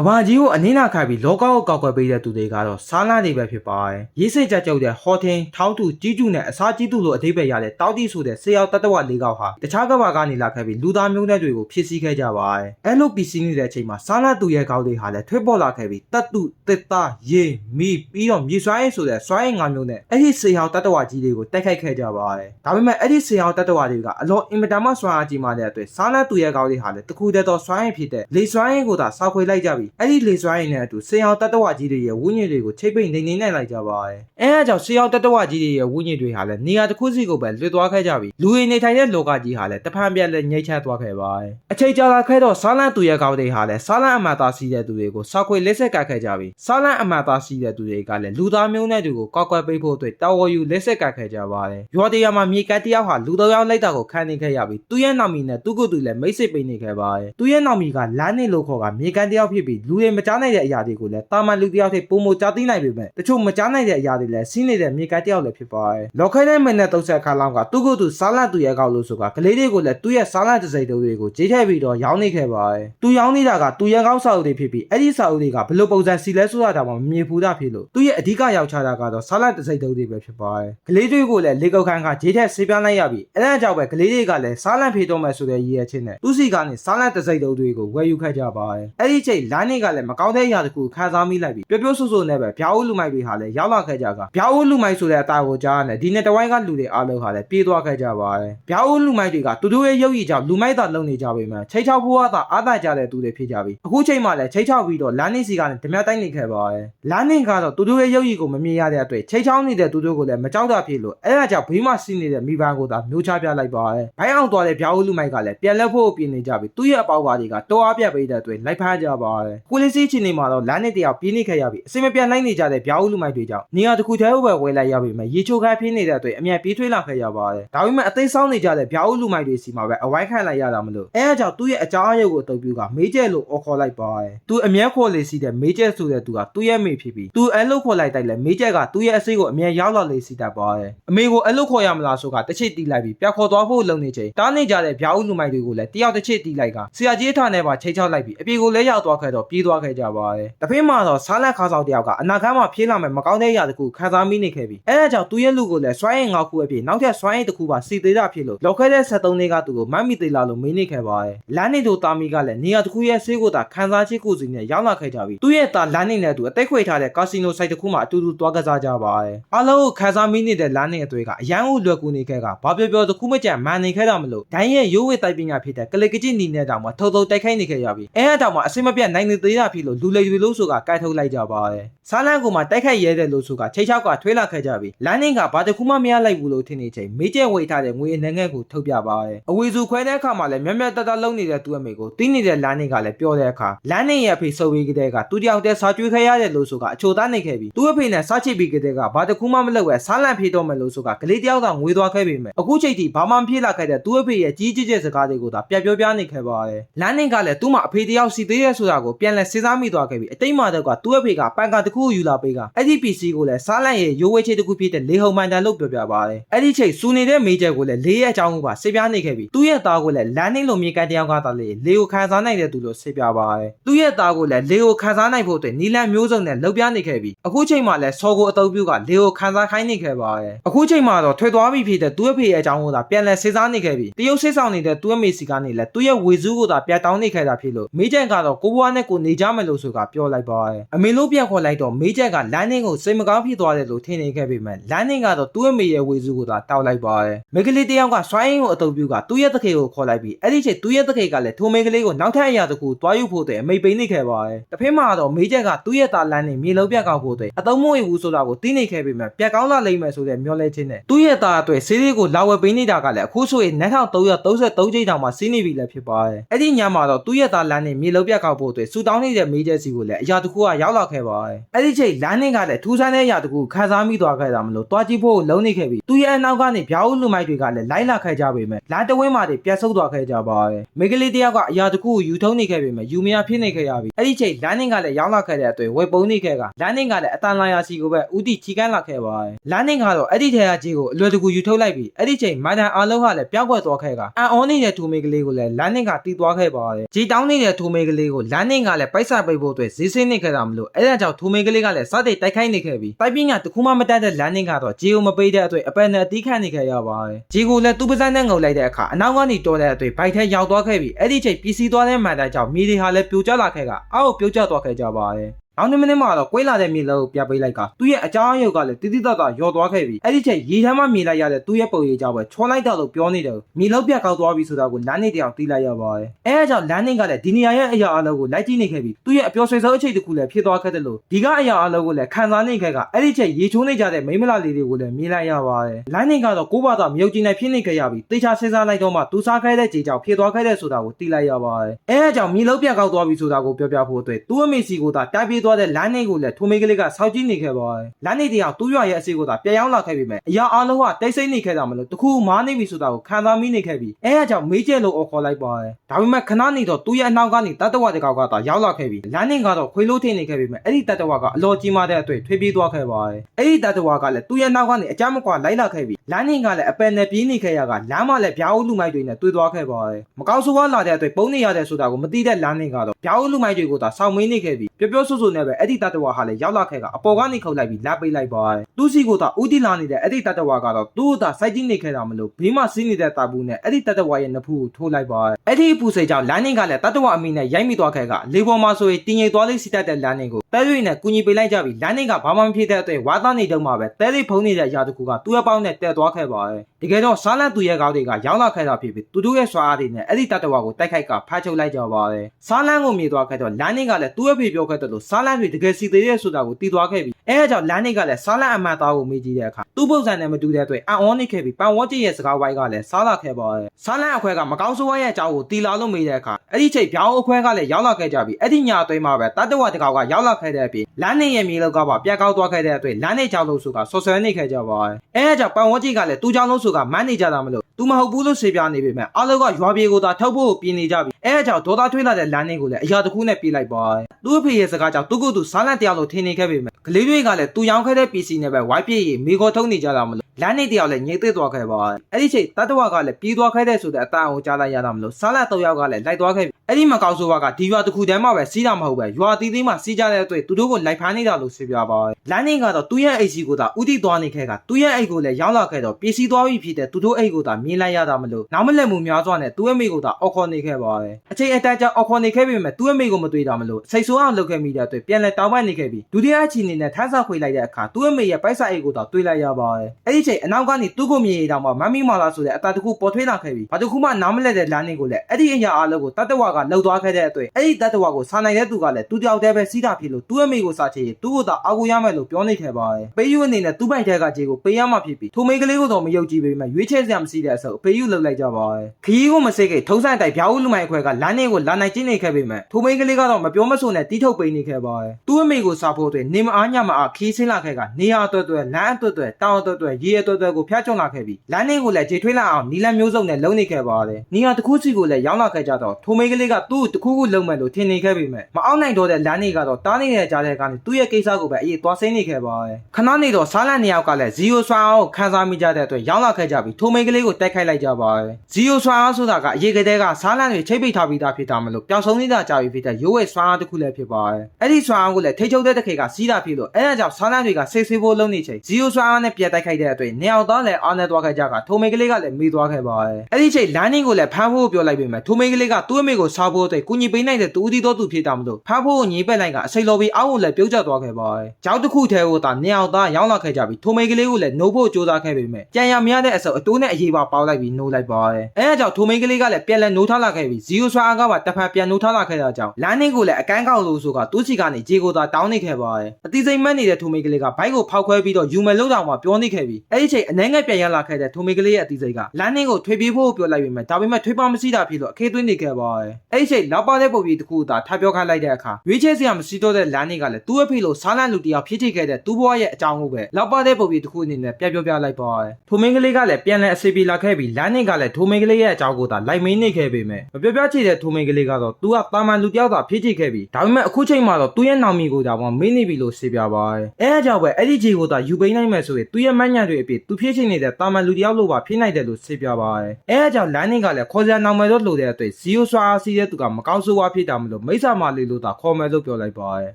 ကဘာကြီးကိုအနည်းနာခတ်ပြီးလောကကိုကောက်ကွယ်ပေးတဲ့သူတွေကတော့စားလန်းတွေပဲဖြစ်ပါတယ်ရေးစိတ်ကြကြုတ်တဲ့ဟော်ထင်းထောင်းတူကြီးကျူနဲ့အစားကြီးတူလိုအသေးပဲရတဲ့တောက်တီဆိုတဲ့ဆေးရောက်တတဝလေးကောက်ဟာတခြားကဘာကနေလာခဲ့ပြီးလူသားမျိုးနွယ်တွေကိုဖြစ်စည်းခဲ့ကြပါတယ်အဲ့လိုပြီးစီးနေတဲ့အချိန်မှာစားလန်းသူရဲ့ကောက်တွေဟာလည်းထွေးပေါ်လာခဲ့ပြီးတတ်တူတစ်သားရေမီပြီးတော့မြေစွားရဲဆိုတဲ့စွားရဲငါမျိုးနဲ့အဲ့ဒီဆေးရောက်တတဝကြီးတွေကိုတိုက်ခိုက်ခဲ့ကြပါတယ်ဒါပေမဲ့အဲ့ဒီဆေးရောက်တတဝတွေကအလောအင်မတန်မှစွမ်းအားကြီးမှတဲ့အတွက်စားလန်းသူရဲ့ကောက်တွေဟာလည်းတခုတည်းသောစွမ်းရည်ဖြစ်တဲ့လေစွမ်းရည်ကိုသာစောက်ခွေလိုက်ကြပြီးအဲ့ဒီလေစွမ်းရည်နဲ့အတူဆေးရောက်တတဝကြီးတွေရဲ့ဝိညာဉ်တွေကိုချိတ်ပိတ်နေနေနိုင်လိုက်ကြပါတယ်အဲအဲကြောင့်ဆေးရောက်တတဝကြီးတွေရဲ့ဝိညာဉ်တွေဟာလည်းနေရာတစ်ခုစီကိုပဲလွတ်သွားခဲ့ကြပြီးလူရင်းနေထိုင်တဲ့လောကကြီးဟာလည်းတဖန်ပြက်လက်ငြိမ်းချမ်းသွားခဲ့ပါတယ်အချိန်ကြာလာခဲ့တော့စားလန်းသူရဲ့ကောက်တွေဟာလည်းစားလန်းအမတ်သားစီးတဲ့သူတွေကိုစောက်ခွေလက်ဆက်ကတ်ခဲ့ကြပြီးစားလန်းအမတ်သားစီးတဲ့သူတွေကလည်းလူသားမျိုးနဲ့တူကိုကောက်ကွယ်ပေးဖို့အတွက်တာဝေါ်ယူလက်ဆက်ကတ်ခဲ့ကြပါတယ်ရွာတရမှာမြေကတ်တယောက်ဟာလူတော်ရောက်လိုက်တာကိုခံနေခဲ့ရပြီးသူ့ရဲ့နောက်မီနဲ့သူ့ကိုယ်သူလည်းမိတ်ဆက်ပေးနေခဲ့ပါတယ်သူ့ရဲ့နောက်မီကလမ်းနေလို့ခေါ်ကမြေကန်တယောက်ဖြစ်ပြီးလူတွေမကြားနိုင်တဲ့အရာတွေကိုလည်းတာမန်လူတယောက်ထိပုံမကြားသိနိုင်ပေမဲ့တချို့မကြားနိုင်တဲ့အရာတွေလည်းစီးနေတဲ့မြေကန်တယောက်လည်းဖြစ်ပါတယ်လော်ခိုင်းတဲ့မင်းနဲ့တုတ်ဆက်ခါလောက်ကသူ့ကိုယ်သူစားလတ်သူရဲ့ကောက်လို့ဆိုကကလေးတွေကိုလည်းသူ့ရဲ့စားလတ်တစိမ့်တို့တွေကိုဂျေးထည့်ပြီးတော့ရောင်းနေခဲ့ပါတယ်သူရောင်းနေတာကသူရဲ့ကောက်စာအုပ်တွေဖြစ်ပြီးအဲ့ဒီစာအုပ်တွေကဘယ်လိုပုံစံစီလဲဆိုတာတောင်မှမမြင်ဘူးတာဖြစ်လို့သူ့ရဲ့အဓိကရောက်ချတာကတော့စားလတ်တစိမ့်တို့တွေပဲဖြစ်ပါတယ်ကလေးတွေကိုလည်းလေကောက်ခန်းကဂျေးထည့်ဆေးပြလိုက်ရပြီးအဲ့ဒါကြောင့်ပဲကလေးတွေကလည်းစားလတ်ဖေးတော့မယ်ဆိုတဲ့ရည်ရချင်းနဲ့သူစီကနေစားလတ်တစိမ့်တို့တွေကိုဝယ်ယူခဲ့ကြပါတယ်အဲ့ဒီချိန်လမ်းနေကလည်းမကောင်းတဲ့အရာတစ်ခုခန်းစားမိလိုက်ပြီးပျော်ပျော်ဆူဆူနဲ့ပဲဗျာအိုးလူမိုက်တွေဟာလည်းရောက်လာခဲ့ကြကဗျာအိုးလူမိုက်ဆိုတဲ့အတာကိုကြားရတယ်ဒီနေ့တဝိုင်းကလူတွေအားလုံးဟာလည်းပြေးသွားခဲ့ကြပါတယ်ဗျာအိုးလူမိုက်တွေကသူတို့ရဲ့ရုပ်ရည်ကြောင့်လူမိုက်သာလုံနေကြပေမဲ့ချိတ်ချောက်ဖို့ကသာအားသာကြတဲ့သူတွေဖြစ်ကြပြီးအခုချိန်မှလည်းချိတ်ချောက်ပြီးတော့လမ်းနေစီကနေဓမြတိုက်နေခဲ့ပါတယ်လမ်းနေကတော့သူတို့ရဲ့ရုပ်ရည်ကိုမမြင်ရတဲ့အတွက်ချိတ်ချောက်နေတဲ့သူတို့ကိုလည်းမကြောက်တာဖြစ်လို့အဲ့ဒါကြောင့်ဘေးမှာစီးနေတဲ့မိဘကိုသာမျိုးချပြလိုက်ပါတယ်ဘိုင်းအောင်သွားတဲ့ဗျာအိုးလူမိုက်ကလည်းပြန်လက်ဖို့ပြင်နေကြပြီးသူ့ရဲ့အပေါက်ပါတွေကတောအားပြတ်ပေးတဲ့အတွက်လိုက်ဖမ်းကြပါတယ်ကိုလေးစီးချင်းနေမှာတော့လမ်းနေတယောက်ပြေးနေခဲ့ရပြီးအစင်မပြတ်လိုက်နေကြတဲ့ဗျာအိုးလူမိုက်တွေကြောင့်နေရာတစ်ခုတည်းကိုပဲဝဲလိုက်ရပြီမဲ့ရေချိုခိုင်းပြင်းနေတဲ့အတွက်အမြတ်ပြေးထွေးလာခဲ့ရပါတယ်ဒါပေမဲ့အသိဆောင်နေကြတဲ့ဗျာအိုးလူမိုက်တွေစီမှာပဲအဝိုင်းခံလိုက်ရတာမလို့အဲအကြောင့်သူ့ရဲ့အကြောင်းအရာကိုအတုပ်ပြကမေးကျဲလို့အော်ခေါ်လိုက်ပါတယ်သူအမြတ်ခေါ်လေစီတဲ့မေးကျဲဆိုတဲ့သူကသူ့ရဲ့မေဖြစ်ပြီးသူအဲလို့ခေါ်လိုက်တိုက်လဲမေးကျဲကသူ့ရဲ့အစိကိုအမြတ်ရောက်လာလေစီတတ်ပါတယ်အမေကိုအဲလို့ခေါ်ရမလားဆိုကတစ်ချိတ်တီးလိုက်ပြီးပြခေါ်သွားဖို့လုံနေချိန်တားနေကြတဲ့ဗျာအိုးလူမိုက်တွေကိုလည်းတယောက်တစ်ချိတ်တီးလိုက်ကဆရာကြီးထားနဲ့ပါချိန်ချောက်လိုက်ပြီးအပြေကိုလဲရောက်သွားခဲ့တော့ပြေးသွားခဲ့ကြပါတယ်တဖင်းမှာတော့ဆားလက်ခါဆောင်တယောက်ကအနာခမ်းမှာဖြေးလာမဲ့မကောင်းတဲ့အရာတခုခန်းစားမိနေခဲ့ပြီးအဲဒါကြောင့်သူ့ရဲ့လူကိုလည်းစွမ်းရင်ငေါခုအဖြစ်နောက်ထပ်စွမ်းရင်တစ်ခုပါစီသေးတာဖြစ်လို့လောက်ခဲ့တဲ့73လေးကသူ့ကိုမတ်မီသေးလာလို့မင်းနေခဲ့ပါတယ်လမ်းနေတို့တာမီကလည်းနေရာတစ်ခုရဲ့ဆေးကိုသာခန်းစားချစ်ကိုစီနဲ့ရောက်လာခဲ့ကြပြီးသူ့ရဲ့သားလမ်းနေနဲ့သူအသက်ခွေထားတဲ့ကာစီနိုဆိုင်တစ်ခုမှာအတူတူသွားကစားကြပါတယ်အားလုံးကိုခန်းစားမိနေတဲ့လမ်းနေအသွေးကအရန်ကိုလွယ်ကူနေခဲ့ကဘာပြောပြောတစ်ခုမကြံမန်နေခဲ့တာမလို့ဒိုင်းရဲ့ရိုးဝေတိုက်ပညာဖြစ်တဲ့ကလစ်ကကြည့်နီနဲ့တောင်မှထုံထုံတိုက်ခိုက်နေခဲ့ရပြီးအဲအတောင်မှအစင်မပြတ်နိုင်နေသေးတာဖြစ်လို့လူလေတွေလို့ဆိုကကိုက်ထုတ်လိုက်ကြပါတယ်ဆာလန်ကိုမှတိုက်ခိုက်ရဲတယ်လို့ဆိုကချိတ်ချောက်ကထွေးလာခဲ့ကြပြီးလမ်းနေကဘာတစ်ခုမှမရလိုက်ဘူးလို့ထင်နေချိန်မေးကျဲဝေထားတဲ့ငွေအနေငယ်ကိုထုတ်ပြပါတယ်အဝေစုခွဲတဲ့အခါမှာလည်းမြက်မြက်တတလုံးနေတဲ့သူ့အမေကိုတင်းနေတဲ့လမ်းနေကလည်းပြောတဲ့အခါလမ်းနေရဲ့အဖေစုပ်ပြီးကတဲ့ကသူတယောက်တည်းစာကျွေးခဲ့ရတယ်လို့ဆိုကအချိုသားနေခဲ့ပြီးသူ့အဖေနဲ့စားချစ်ပြီးကတဲ့ကဘာတစ်ခုမှမလုပ်ပဲဆာလန်ဖြေတော့မယ်လို့ဆိုကကလေးတယောက်ကငွေသွားခဲ့ပေမဲ့အခုချိန်ထိဘာမှမဖြစ်လာခဲ့တဲ့သူ့အဖေရဲ့ကြီးကြီးကျယ်စကားတွေကိုသာပြတ်ပြောပြနေခဲ့ပါတယ်လမ်းနေကလည်းသူ့မှာအဖေတယောက်စီသေးရဲဆိုတာကိုပြန်လဲစဉ်းစားမိသွားခဲ့ပြီးအတိတ်မှာတော့ကသူ့အဖေကပန်ကာတစ်ခုကိုယူလာပေးကအဲ့ဒီ PC ကိုလည်းစားလန့်ရဲ့ရိုးဝဲချေတစ်ခုဖြစ်တဲ့လေဟုန်မှန်တန်လို့ပြောပြပါတယ်အဲ့ဒီချိန်စူနေတဲ့မေဂျယ်ကိုလည်းလေးရဲ့အကြောင်းကိုပါဆေးပြားနေခဲ့ပြီးသူ့ရဲ့သားကိုလည်းလမ်းနေလိုမြေကန်တယောက်ကသာလေလေကိုခံစားနိုင်တဲ့သူလို့ဆေးပြပါတယ်သူ့ရဲ့သားကိုလည်းလေကိုခံစားနိုင်ဖို့အတွက်နီလန်မျိုးစုံနဲ့လှုပ်ပြနေခဲ့ပြီးအခုချိန်မှာလည်းဆော်ကိုအတုပ်ပြုကလေကိုခံစားခိုင်းနေခဲ့ပါတယ်အခုချိန်မှာတော့ထွေသွားပြီဖြစ်တဲ့သူ့အဖေရဲ့အကြောင်းကိုသာပြန်လဲစေးစားနေခဲ့ပြီးတရုတ်ဆိတ်ဆောင်နေတဲ့သူ့အမေစီကနေလည်းသူ့ရဲ့ဝေစုကိုသာပြတ်တောင်းနေခဲ့တာဖြစ်လို့မေဂျန်ကတော့ကိုဘွားနဲ့ကိုနေကြမယ်လို့ဆိုကပြောလိုက်ပါတယ်အမေလို့ပြန်ခေါ်လိုက်တော့မေဂျန်ကလမ်းနေကိုစိတ်မကောင်းဖြစ်သွားတယ်လို့ထင်နေခဲ့ပေမဲ့လမ်းနေကတော့သူ့အမေရဲ့ဝေစုကိုသာတောက်လိုက်ပါတယ်မိကလေးတယောက်ကစွိုင်းကိုအတုပ်ပြုကသူ့ရဲ့တခေကိုခေါ်လိုက်ပြီးအဲ့ဒီချိန်သူ့ရဲ့တခေကလည်းထိုမိကလေးကိုနောက်ထပ်အရာတစ်ခုတွားယူဖို့တဲ့အမိပိန်နေခဲ့ပါတယ်တစ်ဖက်မှာတော့မေဂျန်ကသူ့ရဲ့သားလမ်းနေမြေလုံးပြတ်ကောက်ဖို့အတွက်အတုံးမွေဘူးဆိုတာကိုသိနေခဲ့ပေမဲ့ပြတ်ကောင်းလာလိမ့်မယ်ဆိုတဲ့မျှော်လင့်ခြင်းနဲ့သူ့ရဲ့သားအတွက်ဆေးလေးကိုလာဝယ်ပေးနေတာကလည်းအခုဆိုရင်2333ချိန်တောင်မှစီးနေပြီလည်းဖြစ်ပါတယ်အဲ့ဒီညမှာတော့သူ့ရဲ့သားလမ်းနေမြေလုံးပြတ်ကောက်ဖို့အတွက်စူတောင်းနေတဲ့မေဂျန်စီကိုလည်းအရာတစ်ခုကရောက်လာခဲ့ပါတယ်အဲ့ဒီချိန်လမ်းနေကလည်းထူးဆန်းတဲ့အရာတစ်ခုခန်းစားမိသွားခဲ့တာမလို့တွားကြည့်ဖို့လုံးနေခဲ့ပြီးသူ့ရဲ့အနောက်ကနေဗျာဦးလူမိုက်တွေကလည်းလိုက်လာခဲ့ကြပေမဲ့လမ်းတဝင်းမှာတွေပြတ်ဆုပ်သွားခဲ့ကြပါတယ်မိကလေးတယောက်ကအရာတစ်ခုကိုယူထုံးနေခဲ့ပေမဲ့ယူမရဖြစ်နေခဲ့ရပြီးအဲ့ဒီချိန်လမ်းနေကလည်းရောက်လာခဲ့တဲ့အတွက်ဝေပုံနေခဲ့ကလမ်းနေကလည်းအတန်လာရာစီကိုပဲဦးတီချီကန်းလာခဲ့ပါတယ်လမ်းနေကတော့အဲ့ဒီထဲကကြီးကိုအလွယ်တကူယူထုတ်လိုက်ပြီးအဲ့ဒီချိန်မိုင်တန်အားလုံးကလည်းပြောင်းကွက်သွားခဲ့ကအန်အောနေတဲ့ထူမေကလေးကိုလည်းလမ်းနေကတီးသွားခဲ့ပါတယ်ဂျီတောင်းနေတဲ့ထူမေကလေးကိုလမ်းနေကကလည်းပိုက်ဆံပိတ်ဖို့အတွက်ဈေးစင်းနေခဲ့တာမလို့အဲ့ဒါကြောင့်ထိုမင်းကလေးကလည်းစတဲ့တိုက်ခိုက်နေခဲ့ပြီးတိုက်ပညာတစ်ခုမှမတတ်တဲ့လမ်းနေကတော့ဂျီကိုမပိတ်တဲ့အတွက်အပန်နဲ့အတီးခတ်နေခဲ့ရပါတယ်ဂျီကိုလည်းသူ့ပါးစပ်နဲ့ငုံလိုက်တဲ့အခါအနောက်ကနေတော်တဲ့အတွက်ဘိုက်ထဲရောက်သွားခဲ့ပြီးအဲ့ဒီချိန်ပစ္စည်းသွားတဲ့မှန်တဲ့ကြောင့်မြေတွေဟာလည်းပြိုကျလာခဲ့ကအောက်ကိုပြိုကျသွားခဲ့ကြပါတယ် နောက်နှစ်မိနစ်မှတော့ကွေးလာတဲ့မြေလုံးကိုပြပေးလိုက်ကသူ့ရဲ့အကြောင်းအရုပ်ကလည်းတိတိတတ်တာယော်သွားခဲ့ပြီးအဲ့ဒီချိန်ရေထဲမှာမြေလိုက်ရတဲ့သူ့ရဲ့ပုံရိပ်ကြောင့်ပဲချောလိုက်တော့လို့ပြောနေတယ်မြေလုံးပြတ်ကောက်သွားပြီဆိုတာကိုလမ်းနေတယောက်သိလိုက်ရပါတယ်အဲအကြောင့်လမ်းနေကလည်းဒီနေရာရဲ့အရာအလုံးကိုလိုက်ကြည့်နေခဲ့ပြီးသူ့ရဲ့အပျော်ရွှင်ဆုံးအချိန်တစ်ခုလည်းဖြစ်သွားခဲ့တယ်လို့ဒီကအရာအလုံးကိုလည်းခံစားနေခဲ့ကအဲ့ဒီချိန်ရေချိုးနေကြတဲ့မိန်းမလာလေးတွေကိုလည်းမြင်လိုက်ရပါတယ်လမ်းနေကတော့ကိုးပါတော့မြုပ်ကြည့်နေဖြစ်နေခဲ့ရပြီးတေချာစဉ်းစားလိုက်တော့မှသူစားခဲ့တဲ့ကြေကြောင့်ဖြစ်သွားခဲ့တဲ့ဆိုတာကိုသိလိုက်ရပါတယ်အဲအကြောင့်မြေလုံးပြတ်ကောက်သွားပြီဆိုတာကိုပြောပြဖို့အတွက်သူ့အမေစီကိုသာတိုက်ပြေးသွားတဲ့လမ်းနေကိုလည်းထိုမိန်းကလေးကစောက်ကြည့်နေခဲ့ပါတယ်လမ်းနေတယောက်သူ့ရွာရဲ့အစီကိုသာပြန်ရောက်လာခဲ့ပြီမဲ့အရာအလုံးကတိတ်ဆိတ်နေခဲ့တာမလို့တခုမားနေပြီဆိုတာကိုခံစားမိနေခဲ့ပြီးအဲအကြောင့်မေးကျဲလို့អော်ခေါ်လိုက်ပါတယ်ဒါပေမဲ့ခဏနေတော့သူ့ရဲ့အနောက်ကနေတတဝတကောက်ကသာရောက်လာခဲ့ပြီးလမ်းနေကတော့ခွေလို့ထင်းနေခဲ့ပြီမဲ့အဲ့ဒီတတဝကအလောကြီးမားတဲ့အတွက်ထွေးပြေးသွားခဲ့ပါတယ်အဲ့ဒီတတဝကလည်းသူ့ရဲ့နောက်ကနေအကြမ်းမကွာလိုက်လာခဲ့ပြီးလမ်းနေကလည်းအပယ်နဲ့ပြေးနေခဲ့ရကလမ်းမလည်းဗျာအိုးလူမိုက်တွေနဲ့တွေ့သွားခဲ့ပါတယ်မကောက်ဆိုးဝါလာတဲ့အတွက်ပုံနေရတဲ့ဆိုတာကိုမသိတဲ့လမ်းနေကတော့ဗျာအိုးလူမိုက်တွေကိုသာစောင့်မင်းနေခဲ့ပြီးပျော်ပျော်ဆူဆူနဲ့ပဲအဲ့ဒီတတဝဟာလည်းရောက်လာခဲ့ကအပေါ်ကနေခုတ်လိုက်ပြီးလက်ပိတ်လိုက်ပါတယ်သူစီကိုသာဦးတီလာနေတဲ့အဲ့ဒီတတဝကတော့သူ့ကိုသာစိုက်ကြည့်နေခဲ့တာမလို့ဘေးမှာစီးနေတဲ့တာဘူးနဲ့အဲ့ဒီတတဝရဲ့နဖူးကိုထိုးလိုက်ပါတယ်အဲ့ဒီအပူစိတ်ကြောင့်လမ်းနေကလည်းတတဝအမိနဲ့ရိုက်မိသွားခဲ့ကလေပေါ်မှာဆိုရင်တင်းငိတ်သွားလေးစီတတ်တဲ့လမ်းနေကိုတဲရွေနဲ့ကူညီပေးလိုက်ကြပြီးလမ်းနေကဘာမှမဖြစ်တဲ့အတွက်ဝါသားနေတော့မှပဲတဲလေးဖုံးနေတဲ့အရာတခုကသူ့ရဲ့ပေါင်းနဲ့တက်သွားခဲ့ပါတယ်တကယ်တော့စားလတ်သူရဲ့ကောင်းတွေကရောက်လာခဲ့တာဖြစ်ပြီးသူတို့ရဲ့ဆွာအားတွေနဲ့အဲ့ဒီတတဝကိုတိုက်ခိုက်ကဖားချုပ်လိုက်ကြပါတယ်စားလန်းကိုမြေသွားခဲ့တော့လမ်းနေကလည်းသူ့ရဲ့ဖေပြောခဲ့တယ်လို့စားလန်းတွေတကယ်စီသေးရဲ့ဆိုတာကိုတီးသွားခဲ့ပြီးအဲအကြောင့်လမ်းနေကလည်းစားလန်းအမှန်သားကိုမေးကြည့်တဲ့အခါသူ့ပုံစံနဲ့မတူတဲ့အတွက်အံ့ဩနေခဲ့ပြီးပန်ဝတ်ကြီးရဲ့စကားဝိုင်းကလည်းစားလာခဲ့ပါတယ်စားလန်းအခွဲကမကောင်းဆိုးဝါးရဲ့အကြောင်းကိုတီလာလို့မေးတဲ့အခါအဲ့ဒီချိန်ပြောင်းအခွဲကလည်းရောက်လာခဲ့ကြပြီးအဲ့ဒီညအတွင်းမှာပဲတတဝတကောင်ကရောက်လာခဲ့တဲ့အပြင်လမ်းနေရဲ့မြေလောက်ကပါပြတ်ကောက်သွားခဲ့တဲ့အတွက်လမ်းနေကြောင်လို့ဆိုတာဆော့ဆွဲနေခဲ့ကြပါတယ်အဲအကြောင့်ပန်ဝတ်ကြီးကလည်းသူ့ကြောင်လို့ဆိုတာမန်းနေကြတာမလို့သူမဟုတ်ဘူးလို့ဆေးပြနေပေမဲ့အားလုံးကရွာပြေကိုသာထုတ်ဖို့ပြင်နေကြပြီအဲအကြောင့်ဒေါသထွေးလာတဲ့လမ်းနေကိုလည်းအရာတစ်ခုနဲ့ပြေးလိုက်ပါတယ်သူ့အဖေရဲ့စကားကြောင့်သူ့ကိုယ်သူစားလန့်တရားလို့ထင်နေခဲ့ပေမဲ့ကလေးတွေကလည်းသူရောင်းခဲ့တဲ့ PC နဲ့ပဲဝိုင်းပြေးရီမိခေါ်ထုတ်နေကြတာမလို့လမ်းနေတယောက်လည်းညိတ်သိသွားခဲ့ပါတယ်အဲ့ဒီချိန်တတဝကလည်းပြေးသွားခဲ့တဲ့ဆိုတဲ့အတန်ကိုကြားလိုက်ရတာမလို့စားလန့်တော့ယောက်ကလည်းလိုက်သွားခဲ့ပြီအဲ့ဒီမကောက်ဆိုးဘကဒီရွာတစ်ခုတည်းမှာပဲစီးတာမဟုတ်ပဲရွာတီးသေးမှစီးကြတဲ့အတွက်သူတို့ကိုလိုက်ဖမ်းနေတာလို့ဆွေးပြပါတယ်လမ်းနေကတော့သူ့ရဲ့အိတ်စီကိုသာဥတီသွားနေခဲ့ကသူ့ရဲ့အိတ်ကိုလည်းရောက်လာခဲ့တော့ပြေးစီသွားပြီဖြစ်တဲ့သူတို့အိတ်ကိုသာမြင်လိုက်ရတာမလို့နောက်မလက်မှုများစွာနဲ့သူ့ရဲ့မိကိုသာအော်ခေါ်နေခဲ့ပါတယ်အချိန်အတန်းကျအော်ခေါ်နေခဲ့ပေမဲ့သူ့ရဲ့မိကိုမတွေ့တာမလို့စိတ်ဆိုးအောင်လုပ်ခဲ့မိတဲ့အတွက်ပြန်လဲတောင်းပန်နေခဲ့ပြီးဒုတိယအချီအနေနဲ့ထမ်းဆောက်ခွေလိုက်တဲ့အခါသူ့ရဲ့မိရဲ့ပိုက်ဆအိတ်ကိုသာတွေ့လိုက်ရပါတယ်အဲ့ဒီချိန်အနောက်ကနေသူ့ကိုမြင်ရတော့မှမမ်မီမာလာဆိုတဲ့အတာတစ်ခုပေါ်ထွေးလာခဲ့ပြီးဘာတစ်ခုမှနားမလဲတဲ့လမ်းလေးကိုလည်းအဲ့ဒီအရာအလုံးကိုတတဝကလှုပ်သွားခဲ့တဲ့အတွက်အဲ့ဒီတတဝကိုစာနိုင်တဲ့သူကလည်းသူတယောက်တည်းပဲစီးတာဖြစ်လို့သူ့ရဲ့မိကိုစာချေသူ့ကိုသာအာကိုရမယ်လို့ပြောနေခဲ့ပါတယ်ပေးယူအနေနဲ့သူ့ပိုက်ထဲကခြေကိုပေးရမှဖြစ်ပြီးထိုမိန်းကလေးကိုတော့မယုံကြည်ပေမဲ့ရွေးချယ်စရာမရှိတဲ့အဆောက်ပေးယူလှုပ်လိုက်ကြပါတယ်ခရီးကိုမစိတ်ခဲ့ထုံးဆိုင်တိုက်ဗျာဦးလူမိုင်ခွဲကလမ်းလေးကိုလာနိုင်ကျင်းနေခဲ့ပေမဲ့ထိုမိန်းကလေးကတော့မပြောမဆိုနဲ့တီးထုတ်ပေးနေခဲ့ပါတယ်သူ့ရဲ့မိကိုစာဖို့အတွက်နေမအားညမအားခီးဆင်းလာခဲ့ကနေရာအတွက်အတွက်လမ်းအတွက်အတွက်တောင်အတွက်အတွက်ရေအတွက်အတွက်ကိုဖျားချွန်လာခဲ့ပြီးလမ်းလေးကိုလည်းခြေထွေးလာအောင်နီလန်မျိုးစုံနဲ့လုံနေခဲ့ပါတယ်နေရာတစ်ခုစီကိုလည်းရောက်လာခဲ့ကြတော့ထိုမိန်းကလေးကသူ့ကိုတစ်ခုခုလုံမဲ့လို့ထင်နေခဲ့ပေမဲ့မအောင်နိုင်တော့တဲ့လမ်းလေးကတော့တားနေတဲ့ကြားတဲ့ကနေသူ့ရဲ့ကိစ္စကိုပဲအေးသွားဆင်းနေခဲ့ပါတယ်ခဏနေတော့စားလန့်နေယောက်ကလည်းဇီယိုဆွမ်းအောင်ခံစားမိကြတဲ့အတွက်ရောက်လာခဲ့ကြပြီးထိုမိန်းကလေးကိုတိုက်ခိုက်လိုက်ကြပါတယ်ဇီယိုဆွမ်းအောင်ဆိုတာကအရေးကတဲ့ကစားလန့်တွေချိတ်ပိတ်ထားပြီးသားဖြစ်တာမလို့ပျောက်ဆုံးနေတာကြာပြီဖြစ်တဲ့ရိုးဝဲဆွမ်းအောင်တစ်ခုလည်းဖြစ်ပါတယ်အဲ့ဒီဆွမ်းအောင်ကိုလည်းထိချုပ်တဲ့တစ်ခေတ်ကစီးတာဖြစ်လို့အဲ့ဒါကြောင့်စားလန့်တွေကဆေးဆေးဖို့လုံးနေချိန်ဇီယိုဆွမ်းအောင်နဲ့ပြတ်တိုက်ခိုက်တဲ့အတွက်နေအောင်သားလည်းအားနဲ့သွားခဲ့ကြကထိုမိန်းကလေးကလည်းမေးသွားခဲ့ပါတယ်အဲ့ဒီချိန်လမ်းနင်းကိုလည်းဖမ်းဖို့ပြောလိုက်ပေမဲ့ထိုမိန်းကလေးကသူ့အမေကိုစားဖို့အတွက်ကုညီပေးနိုင်တဲ့တူဦးတီတော်သူဖြစ်တာမလို့ဖမ်းဖို့ကိုညင်းပက်လိုက်ကအစိတ်လောပြီးအောက်ကိုလည်းပြုတ်ကျသွားခဲ့ပါတယ်ကြောက်တစ်ခုထဲကိုသာနေအောင်သားရောက်လာခဲ့ကြပြီးထိုမိန်းကလေးကိုလည်းနှုတ်ဖို့ကြိုးစားခဲ့ပေမဲ့ကြံရမရတဲ့အဆုပ်အတိုးနဲ့အရေးပါပေါက်လိုက်ပြီးနှိုးလိုက်ပါတယ်အဲဒါကြောင့်ထိုမိန်းကလေးကလည်းပြန်လဲနှိုးထားလာခဲ့ပြီးဇီယိုဆွာအားကပါတစ်ဖက်ပြန်နှိုးထားလာခဲ့တာကြောင့်လမ်းနင်းကိုလည်းအကန်းကောက်လို့ဆိုကသူ့စီကနေဂျေကိုသာတောင်းနေခဲ့ပါတယ်အတိစိမ်မက်နေတဲ့ထိုမိန်းကလေးကဘိုက်ကိုဖောက်ခွဲပြီးတော့ယူမယ်လို့တောင်မှပြောနေခဲ့ပြီးအဲ့ဒီချိန်အနှဲငယ်ပြန်ရလာခဲ့တဲ့ထိုမိန်းကလေးရဲ့အတိစိမ်ကလမ်းနင်းကိုထွေပြေးဖို့ပြောလိုက်ပေမဲ့ဒါပေမဲ့ထွေးပါမရှိတာဖြစ်လို့အခေသွင်းနေခဲ့ပါတယ်အဲ့ဒီချိန်လောက်ပါတဲ့ပုံပြီးတစ်ခုသာထားပြောခိုင်းလိုက်တဲ့အခါရွေးချယ်စရာမရှိတော့တဲ့လမ်းနင်းကလည်းသူ့အဖေလိုစားလန့်လူတယောက်ဖြစ်ထိခဲ့တဲ့သူ့ဘဝရဲ့အကြောင်းကိုပဲလောက်ပါတဲ့ပုံပြီးတစ်ခုအနေနဲ့ပြပြောပြလိုက်ပါတယ်ထိုမိန်းကလေးကလည်းပြန်လဲအစီပြေလာခဲ့ပြီးလမ်းနင်းကလည်းထိုမိန်းကလေးရဲ့အကြောင်းကိုသာလိုက်မင်းနေခဲ့ပေမဲ့မပြောပြချေတဲ့ထိုမိန်ကလေးကတော့သူကတာမန်လူတယောက်သာဖြစ်ချစ်ခဲ့ပြီဒါပေမဲ့အခုချိန်မှာတော့သူ့ရဲ့နောင်မီကိုဒါမှမင်းနေပြီလို့ဆေးပြပါတယ်အဲအကြောင့်ပဲအဲ့ဒီခြေကိုသာယူပိန်းနိုင်မယ်ဆိုရင်သူ့ရဲ့မညံ့တွေအဖြစ်သူဖြစ်ချင်နေတဲ့တာမန်လူတယောက်လိုပါဖြစ်နိုင်တယ်လို့ဆေးပြပါတယ်အဲအကြောင့်လမ်းနေကလည်းခေါ်စရာနောင်မယ်တော့လို့တဲ့အတွက်ဇီယိုဆွာအားစီးတဲ့သူကမကောင်းဆိုးဝါးဖြစ်တာမလို့မိစ္ဆာမာလေးလို့သာခေါ်မယ်လို့ပြောလိုက်ပါတယ်